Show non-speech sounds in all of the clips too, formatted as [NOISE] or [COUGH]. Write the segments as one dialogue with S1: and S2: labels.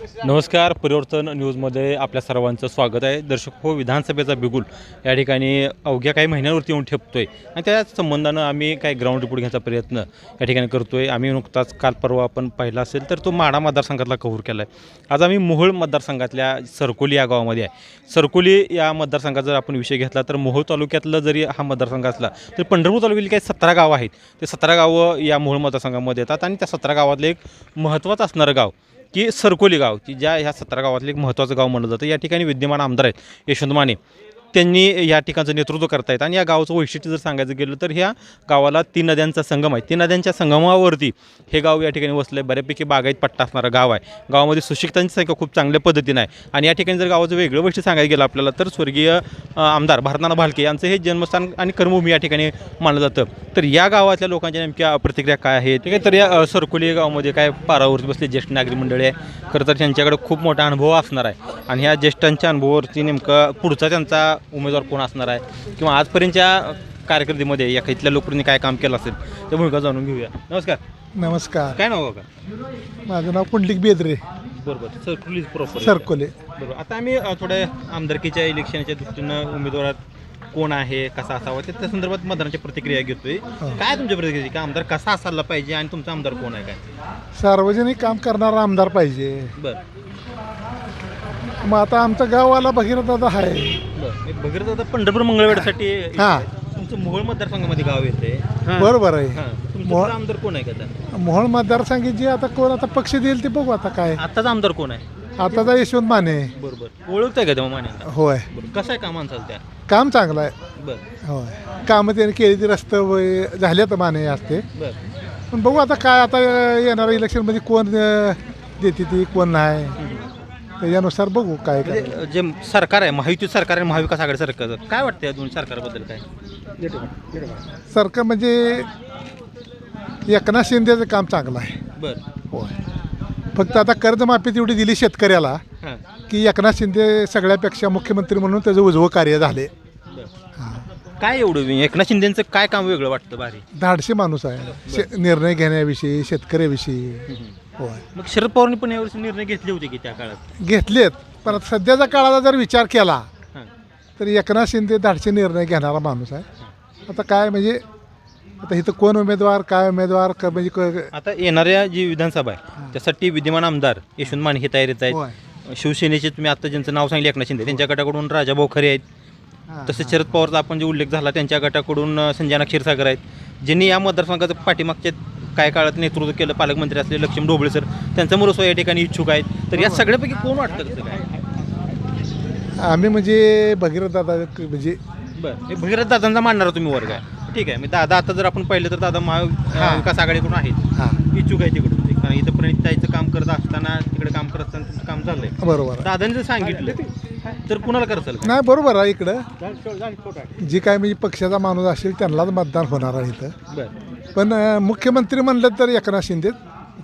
S1: नमस्कार परिवर्तन न्यूजमध्ये आपल्या सर्वांचं स्वागत आहे. दर्शक हो विधानसभेचा बिगुल या ठिकाणी अवघ्या काही महिन्यांवरती येऊन ठेपतो आहे आणि त्या संबंधानं आम्ही काही ग्राउंड रिपोर्ट घ्यायचा प्रयत्न या ठिकाणी करतो आहे आम्ही नुकताच काल परवा आपण पाहिला असेल तर तो माडा मतदारसंघातला कव्हर केला आहे आज आम्ही मोहोळ मतदारसंघातल्या सरकोली या गावामध्ये आहे. सरकोली या मतदारसंघात जर आपण विषय घेतला तर मोहोळ तालुक्यातलं जरी हा मतदारसंघ असला तर पंढरपूर तालुक्यातील काही सतरा गावं आहेत. ते सतरा गावं या मोहोळ मतदारसंघामध्ये येतात आणि त्या सतरा गावातलं एक महत्त्वाचं असणारं गाव की सरकोली गाव की ज्या ह्या सतरा गावातलं एक महत्त्वाचं गाव म्हणलं जातं. या ठिकाणी विद्यमान आमदार आहेत यशवंत माने. त्यांनी या ठिकाणचं नेतृत्व करतायत. आणि या गावाचं वैशिष्ट्य जर सांगायचं गेलं तर ह्या गावाला तीन नद्यांचा संगम आहे. तीन नद्यांच्या संगमावरती हे गाव या ठिकाणी वसलं आहे बऱ्यापैकी बागायत पट्टा असणारं गाव आहे. गावामध्ये सुशिक्षितांची संख्या खूप चांगल्या पद्धतीनं आहे. आणि या ठिकाणी जर गावाचं वेगळं वैशिष्ट्य सांगायचं गेलं आपल्याला तर स्वर्गीय आमदार भारतनाना भालके यांचं हे जन्मस्थान आणि कर्मभूमी या ठिकाणी मानलं जातं. तर या गावातल्या लोकांच्या नेमक्या प्रतिक्रिया काय आहेत? ठीक आहे तर या सरकुली गावामध्ये काय पारावरती बसले ज्येष्ठ नागरिक मंडळी आहे. खरं तर त्यांच्याकडे खूप मोठा अनुभव असणार आहे. आणि ह्या ज्येष्ठांच्या अनुभवावरती नेमकं पुढचा त्यांचा उमेदवार कोण असणार आहे? किंवा आजपर्यंतच्या कारकिर्दीमध्ये या इथल्या लोकांनी काय काम केलं असेल ते भूमिका जाणून घेऊया. नमस्कार.
S2: नमस्कार.
S1: काय नाव का
S2: माझं नाव पुंडलिक बेदरे.
S1: बरोबर. सरकोली प्रॉपर
S2: सरकोले.
S1: बरोबर. आता आम्ही अ, थोड्या आमदारकीच्या इलेक्शनच्या दृष्टीनं उमेदवारात कोण आहे कसा असावा त्या त्या संदर्भात मतदानाची प्रतिक्रिया घेतोय. काय तुमच्या प्रतिक्रिया की आमदार कसा असायला पाहिजे आणि तुमचा आमदार कोण आहे काय?
S2: सार्वजनिक काम करणारा आमदार पाहिजे.
S1: बरं.
S2: मग आता आमचा गाववाला भगीरथ दादा आहे
S1: बरं. भगीरथ आता पंढरपूर मंगळवेढ्यासाठी
S2: हां.
S1: तुमचं मोहोळ मतदारसंघामध्ये गाव येते
S2: बरोबर आहे. मोहोळ-
S1: आमदार कोण आहे का आता?
S2: मोहोळ मतदारसंघ जे आता कोण आता पक्ष देईल ते बघू आता काय.
S1: आत्ताचा आमदार कोण आहे?
S2: आताचा यशवंत माने.
S1: बरोबर. ओळखताय का तेव्हा मान्यांना
S2: होय.
S1: बरं. कसं आहे का माणसाला त्या?
S2: काम चांगलं आहे.
S1: बरं.
S2: होय. कामं त्याने केली ती रस्ते झाले तर माने असते.
S1: बरं.
S2: पण बघू आता काय आता येणाऱ्या इलेक्शनमध्ये कोण अं, देते ती कोण नाही. त्याच्यानुसार बघू काय काय.
S1: म्हणजे जे सरकार आहे महायुती सरकार आणि महाविकास आघाडी सरकार काय वाटतं या दोन सरकारबद्दल काय?
S2: सरकार म्हणजे एकनाथ शिंदेचं काम चांगलं आहे.
S1: बरं.
S2: होय. फक्त आता कर्जमाफी तेवढी दिली शेतकऱ्याला
S1: हां.
S2: की एकनाथ शिंदे सगळ्यापेक्षा मुख्यमंत्री म्हणून त्याचं उजवं कार्य झाले.
S1: काय एवढं एकनाथ शिंदेचं काय काम वेगळं वाटतं भारी?
S2: धाडशी माणूस आहे. शे निर्णय घेण्याविषयी शेतकऱ्याविषयी. होय.
S1: मग शरद पवारांनी पण यावर्षी निर्णय घेतले होते की त्या काळात?
S2: घेतलेत. पण आता सध्याच्या काळाचा जर विचार केला
S1: हां.
S2: तर एकनाथ शिंदे धाडशी निर्णय घेणारा माणूस आहे. आता काय म्हणजे आता इथं कोण उमेदवार काय उमेदवार क- म्हणजे क-
S1: आता येणाऱ्या जी विधानसभा आहे त्यासाठी विद्यमान आमदार यशवंत माने हे तयारीत
S2: होय.
S1: आहेत शिवसेनेचे तुम्ही आता ज्यांचं नाव सांगितलं एकनाथ शिंदे त्यांच्या गटाकडून राजा खरे आहेत. तसेच शरद पवारचा आपण जे उल्लेख झाला त्यांच्या गटाकडून अ, संजना क्षीरसागर आहेत. ज्यांनी या मतदारसंघाचं पाठीमागच्या काय काळात नेतृत्व केलं पालकमंत्री असले लक्ष्मण ढोबळे सर त्यांचा मुरस्व या ठिकाणी इच्छुक आहेत. तर या सगळ्यापैकी कोण वाटतं कसं काय?
S2: आम्ही म्हणजे भगीरथ दादा म्हणजे
S1: बरं. हे भगीरथ दादांचा मानणारा तुम्ही वर्ग आहे. ठीक आहे. मी दादा आता जर आपण पाहिलं तर दादा महाविकास आघाडीकडून आहेत.
S2: हां.
S1: इच्छुक आहे तिकडून. ते. कारण इथं प्रणिताईचं काम करत असताना तिकडे काम करत असताना तुमचं काम चाललंय
S2: बरोबर. आहे.
S1: दादांनी जर सांगितलं तर कुणाला करताल
S2: नाही बरोबर आहे इकडं. जी काय म्हणजे पक्षाचा माणूस असेल त्यांनाच मतदान होणार आहे इथं.
S1: बरं.
S2: पण अं, मुख्यमंत्री म्हणलं तर एकनाथ शिंदे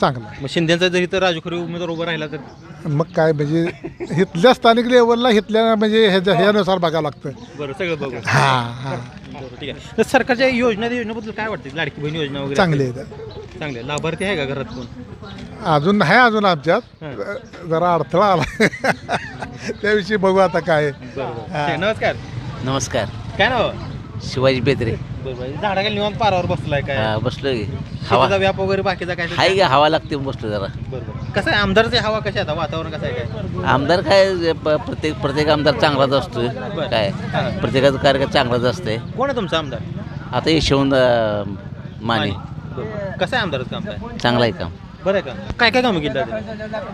S2: चांगला
S1: मग शिंदेचा जर इथं राजू खरे उमेदवार उभा राहिला तर?
S2: मग काय म्हणजे इथल्या स्थानिक लेवलला इथल्या म्हणजे ह्याच्या ह्यानुसार बघावं लागतं
S1: बरं सगळं बघू.
S2: हां हां.
S1: बरं ठीक आहे. तर सरकारच्या योजना योजनेबद्दल काय वाटते लाडकी बहीण योजना वगैरे
S2: चांगले आहेत
S1: चांगले आहे. लाभार्थी आहे का घरात कोण?
S2: अजून आहे अजून आमच्यात.
S1: हां.
S2: जरा अडथळा आला. त्याविषयी बघू आता काय. हां.
S1: नमस्कार.
S3: नमस्कार.
S1: काय नाव?
S3: शिवाजी बेदरे.
S1: बरोबर झाडाखाली निवांत पारावर बसलाय काय?
S3: हा, बसलो की. हवा
S1: शेतीचा व्याप वगैरे बाकीचा काय
S3: हाय का हवा लागते बसलो जरा.
S1: बरोबर कसं आहे आमदारचे हवा कशा आहे आता? वातावरण कसं आहे काय?
S3: आमदार काय जे प- प्रत्येक प्रत्येक आमदार चांगलाच असतोय. काय? प्रत्येकाचं कार्य चांगलाच असतंय.
S1: कोण आहे तुमचा आमदार?
S3: आता यशवंत अं, माने.
S1: कसं आहे आमदारचं काम काय?
S3: चांगलं आहे काम.
S1: बरं आहे का? काय काय कामं केली दादा?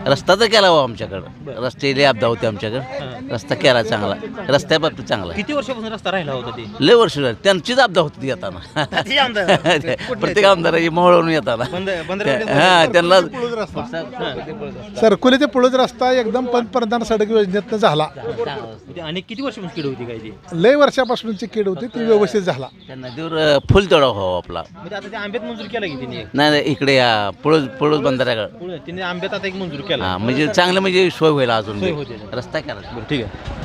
S3: रस्ता तर केला हो आमच्याकडं. रस्ते लय अपदा होते आमच्याकडं. रस्ता केला चांगला. रस्त्या बाबतीत चांगला.
S1: किती वर्षापासून रस्ता राहिला होता ते?
S3: लय वर्ष झाली. त्यांचीच अपदा होती येताना.
S1: किती आमदार? [LAUGHS]
S3: प्रत्येक आमदाराची मोहळून येताना.
S1: बंद
S3: हा त्यांना
S2: सरकुले ते पुळज रस्ता एकदम पंतप्रधान सडक योजनेतनं झाला.
S1: आणि किती वर्षापासून किड होती काय ती?
S2: लय वर्षापासूनची कीड होती ती व्यवस्थित झाला.
S3: त्या नदीवर अं, फुल तोडा व्हावा आपला.
S1: म्हणजे आता ते आंब्यात मंजूर केला की तिने
S3: नाही नाही इकडे या पळूस पळूस बंदराकडं.
S1: पुढे तिने आंब्यात आता एक मंजूर केला.
S3: हा म्हणजे चांगलं म्हणजे सोय होईल अजून
S1: सोय होते.
S3: रस्ता केला
S1: बरं ठीक आहे.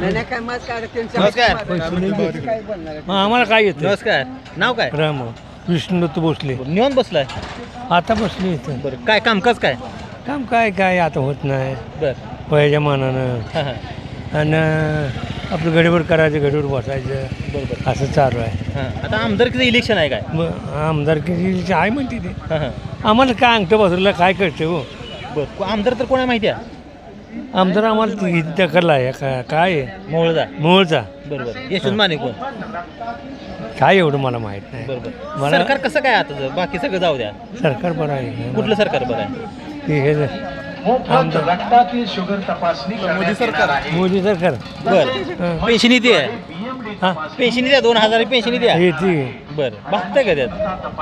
S1: नमस्कार.
S4: आम्हाला काय येतं?
S1: नमस्कार. नाव काय?
S4: राम विष्णुदत्त भोसले.
S1: निवांत बसलाय?
S4: आता बसले इथं.
S1: बरं काय कामकाज काय?
S4: काम काय काय आता होत नाही.
S1: बर.
S4: वयाच्या मानानं.
S1: हां हां.
S4: आणि आपलं गडीवर करायचं गडीवर बसायचं.
S1: बरोबर.
S4: असं चालू आहे.
S1: हां. आता आमदारकीचं इलेक्शन आहे काय?
S4: मग आमदार किती आहे म्हणते ते.
S1: हां हां.
S4: आम्हाला काय अंगठं बसरला काय कळते हो?
S1: बरं आमदार तर कोण आहे माहिती आहे?
S4: आमदार आम्हाला ती आहे का काय आहे?
S1: मोहळदा.
S4: मोळचा
S1: बरोबर. यशवंत माने कोण?
S4: काय एवढं मला माहीत नाही.
S1: बरोबर.
S4: मला-
S1: सरकार कसं काय आता बाकी सगळं जाऊ द्या.
S4: सरकार बरं आहे.
S1: कुठलं सरकार बरं आहे?
S4: हे- हे आमदार
S1: मोदी सरकार
S4: मोदी सरकार.
S1: बरं.
S4: हां.
S1: पेन्शन निधी आहे
S4: हां.
S1: पेन्शन द्या दोन हजार पेन्शन द्या
S4: येते.
S1: बरं. बघताय का त्यात?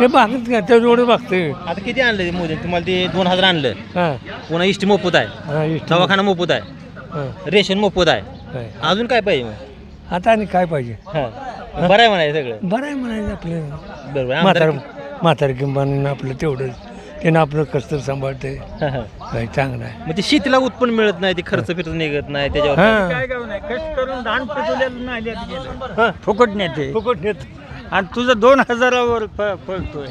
S4: ते बागत का? ते एवढं बघते
S1: आता किती आणलं ते मोदी तुम्हाला ते दोन हजार आणलं.
S4: हां.
S1: पुन्हा इष्टी मोफत आहे.
S4: इष्ट-
S1: दवाखाना मोफत आहे. रेशन मोफत आहे. अजून काय पाहिजे मग?
S4: आता आणि काय पाहिजे?
S1: हां. बरं आहे म्हणायचं सगळं.
S4: बरं आहे म्हणायचं आपलं.
S1: बरोबर
S4: म्हातार म्हातार किंवा आपलं तेवढंच. त्यानं आपलं कस्तर सांभाळते
S1: हां, हां.
S4: काय चांगलं आहे.
S1: मग ते शेतीला उत्पन्न मिळत नाही ते खर्च फिरत निघत नाही त्याच्यावर.
S4: हां.
S5: फुकट नेते.
S4: फुकट नेत.
S5: आणि तुझं दोन हजारावर पळतोय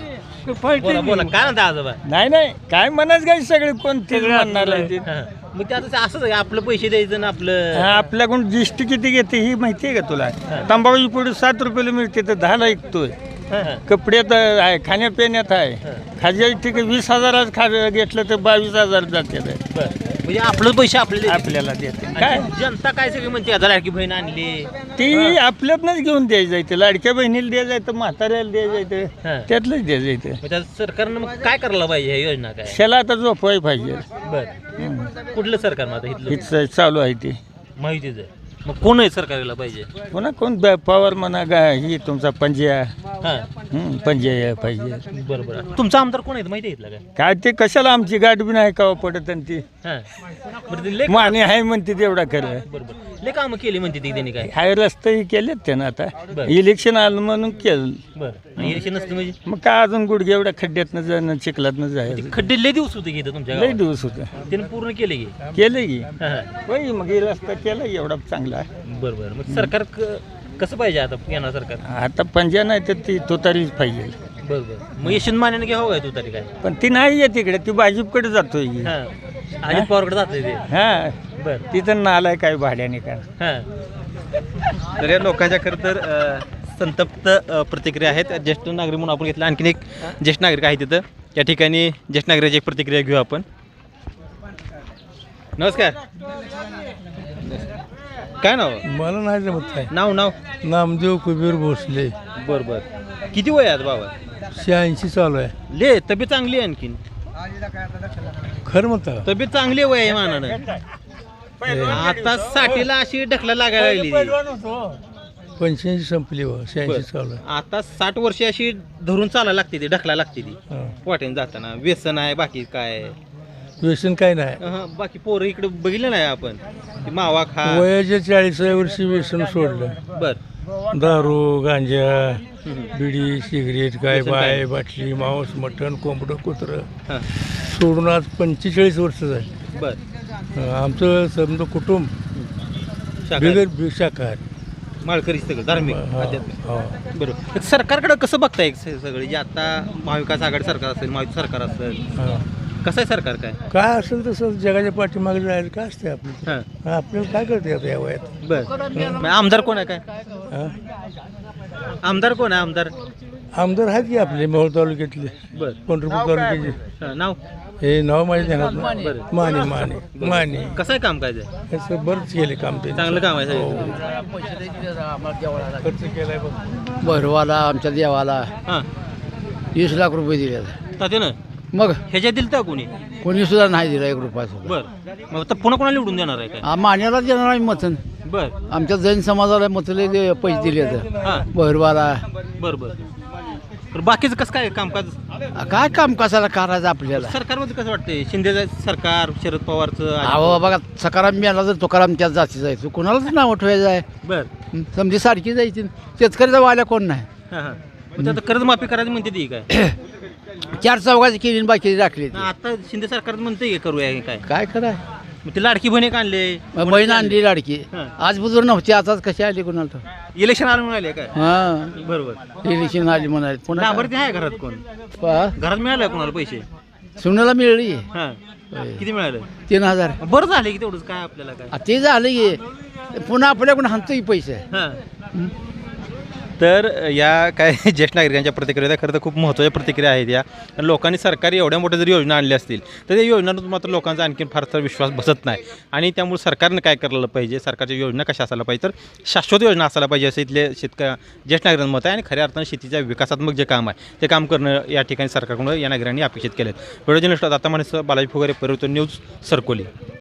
S1: बोला काय म्हणता आजोबा?
S5: नाही नाही. काय म्हणाच काय सगळे कोण म्हणणार आहे ते.
S1: हां. मग ते आता असंच आहे आपलं पैसे द्यायचं ना आपलं
S5: हा, आपल्याकडून जीएसटी किती घेते ही माहिती आहे का तुला? तंबाखू पुढे सात रुपयाला मिळते तर दहाला ऐकतोय
S1: हां, हां.
S5: कपड्यात आहे खाण्यापिण्यात आहे. खाज्या ठीक आहे वीस हजारात खा घेतलं तर बावीस हजार जाते
S1: म्हणजे आपलं पैसे आपले
S5: आपल्याला देते. काय?
S1: जनता काय सगळी म्हणते आता लाडकी बहीण आणली.
S5: ती आपल्यातनंच घेऊन द्यायचं आहे लाडक्या बहिणीला द्यायचं आहे म्हाताऱ्याला द्यायचं. आहे त्यातलंच द्यायचं आहे
S1: मग त्या सरकारनं मग काय करायला पाहिजे ह्या योजना काय?
S5: त्याला आता झोपवाय पाहिजे.
S1: बर. कुठलं सरकार इथलं?
S5: हिच चालू आहे ते.
S1: माहितीच. मग कोण आहे सरकारला पाहिजे?
S5: कोण ब- पवार म्हणा गा ही तुमचा पंजिया
S1: हां.
S5: हं, पंजिया या पाहिजे.
S1: बरं बरं तुमचा आमदार कोण आहे माहिती आहे इथला काय
S5: काय ते कशाला आमची गाठ बी नाही का पडत आणि ती?
S1: हां. बरं ते लय
S5: माने आहे म्हणते तेवढा खरं.
S1: बरं लय कामं केली म्हणते ती त्यांनी काय?
S5: हाय रस्तेही केलेत त्यानं आता.
S1: बरं.
S5: इलेक्शन आलं म्हणून केलं.
S1: बरं. आणि इलेक्शन नसतं म्हणजे?
S5: मग काय अजून गुडघे एवढ्या खड्ड्यातनं जाणं चिखलातनं
S1: ते
S5: जायचं
S1: खड्डे लय दिवस होते इथं तुमच्या
S5: लई
S1: गावात?
S5: दिवस होतं.
S1: त्याने पूर्ण केले की?
S5: केलं की.
S1: हां.
S5: होय मग हे रस्ता केला एवढा चांगला.
S1: बरं बरं. मग सरकार क- कसं पाहिजे आता येणार सरकार?
S5: आता पंजा नाही तर ती तुतारीच पाहिजे.
S1: बरं बरं. मग यशवंत मानेने घ्यावं काय तू तरी काय?
S5: पण ती नाही येत तिकडे ती भाजपकडे जातोय की.
S1: हां. अजित पवारकडे जात ते.
S5: हा.
S1: बरं.
S5: तिथं नालाय काय भाड्याने का?
S1: हां. तर या लोकांच्या खरं तर अ, संतप्त अ, प्रतिक्रिया आहेत. ज्येष्ठ नागरिक म्हणून आपण घेतलं आणखीन एक ज्येष्ठ नागरिक आहे तिथं. या ठिकाणी ज्येष्ठ नागरिकाची एक प्रतिक्रिया घेऊ आपण. नमस्कार. काय नाव?
S4: मला नाही जमत काय.
S1: नाव नाव?
S4: नामदेव कुबीर भोसले.
S1: बरं बरं. किती वय आहेत बाबा?
S4: शहाऐंशी चालू आहे.
S1: ले तब्येत चांगली आहे आणखीन.
S4: खरं म्हणता.
S1: तब्येत चांगली आहे वय आहे मानानं. आता साठीला अशी ढकला लागायला लागली.
S4: पंच्याऐंशी संपली व शहाऐंशी. चालू आहे.
S1: आता साठ वर्ष अशी धरून चालायला लागते ती ढकला लागते ती.
S4: हां.
S1: वाटेन जाताना. व्यसन आहे बाकी काय?
S4: व्यसन काय नाही.
S1: अहं, बाकी पोरं इकडे बघितलं नाही आपण. ती मावा खा.
S4: वयाच्या चाळीसाव्या वर्षी व्यसन सोडलं.
S1: बर.
S4: दारू गांजा. बिडी सिगरेट काय
S1: व्यसन काय?
S4: बाय बाटली मांस मटण कोंबडं कुत्रं.
S1: हां,
S4: सोडून आज पंचेचाळीस वर्ष झाली.
S1: बर.
S4: आमचं समजा कुटुंब. बिगर शाकाहारी
S1: माळकरी सगळं धार्मिक आध्यात्मिक. बरोबर. सरकारकडे कसं बघताय स- सगळे? जे आता महाविकास आघाडी सरकार असेल महायुती सरकार असेल
S4: हा.
S1: कसं आहे सरकार काय?
S4: काय असेल तसं जगाच्या पाठीमागे जायचं काय असते आपलं?
S1: हां.
S4: आपल्याला काय करते आता या वयात?
S1: बर. मग आमदार कोण आहे काय?
S4: हा?
S1: आमदार कोण आहे? आमदार?
S4: आमदार आहेत की आपले मोहोळ तालुक्यातले
S1: बर.
S4: पंढरपूर तालुक्याचे.
S1: हां, नाव?
S4: हे नाव माझ्या ध्यानात नाही.
S1: बरं.
S4: माने माने. माने.
S1: कसं आहे काम काय ते
S4: असं बरंच केले काम ते
S1: चांगलं काम आहे
S4: हो.
S1: सगळं
S4: खर्च केलाय बघ.
S6: भरवाला आमच्या देवाला.
S1: हां.
S6: वीस लाख रुपये दिले.
S1: तात्यानं?
S6: मग?
S1: ह्याच्यात दिलं तर कोणी?
S6: कोणी सुद्धा नाही दिला एक रुपया सुद्धा.
S1: बर. मग आता पुन्हा कोणाला निवडून देणार आहे काय?
S6: आ, मान्याला देणार आम्ही मतन
S1: बर.
S6: आमच्या जैन समाजाला मतले दे- पैसे दिले तर.
S1: हां.
S6: भरवाला.
S1: बर बर. तर बाकीचं कसं काय कामकाज?
S6: काय काम कसाला करायचं आपल्याला?
S1: सरकारमध्ये कसं वाटतंय? शिंदे सरकार शरद पवारचं
S6: अहो बघा सकाराम मिळाला तर तुकाराम त्याच जाती जायचं कोणालाच नाव ठेवायचं आहे?
S1: बर.
S6: समजी सारखी जायची. शेतकऱ्याचा वाल्या कोण नाही?
S1: हां हां. आता कर्जमाफी करायची म्हणते ती काय?
S6: चार चौघाची केली आणि बाकी राखली
S1: आता शिंदे सरकार म्हणते करूया हे काय.
S6: काय कराय?
S1: मग ते लाडकी बहीण एक आणले.
S6: बहीण आणली? लाडकी.
S1: हां.
S6: आज बुजूर नव्हती आताच कशी आली कुणाला ठाऊक.
S1: इलेक्शन आलं म्हणून आले काय?
S6: हा.
S1: बरोबर.
S6: इलेक्शन आली म्हणाले. पुन्हा
S1: लाभार्थी आहे घरात कोण?
S6: पहा,
S1: घरात मिळालं कोणाला पैसे?
S6: सुनाला मिळली.
S1: हा. किती मिळालं?
S6: तीन हजार.
S1: बरं झालं की तेवढंच. काय आपल्याला काय?
S6: आ, ते झालं की पुन्हा आपल्याकडून हाणतो की पैसे
S1: हां? तर या काय [LAUGHS] ज्येष्ठ नागरिकांच्या प्रतिक्रिया त्या खरं तर खूप महत्त्वाच्या प्रतिक्रिया आहेत या. आणि लोकांनी सरकारी एवढ्या मोठ्या जरी योजना आणल्या असतील तर त्या योजनांतून मात्र लोकांचा आणखी फारसा विश्वास बसत नाही. आणि त्यामुळे सरकारनं काय करायला पाहिजे? सरकारच्या योजना कशा असायला पाहिजे? तर शाश्वत योजना असायला पाहिजे असं इथले शेतक ज्येष्ठ नागरिकांचं मत आहे. आणि खऱ्या अर्थानं शेतीच्या विकासात्मक जे काम आहे ते काम करणं या ठिकाणी सरकारकडून या नागरिकांनी अपेक्षित केलं व्हिडिओ जर्नलिस्ट आता माणूस बालाजी फुगारे परिवर्तन न्यूज सरकोली.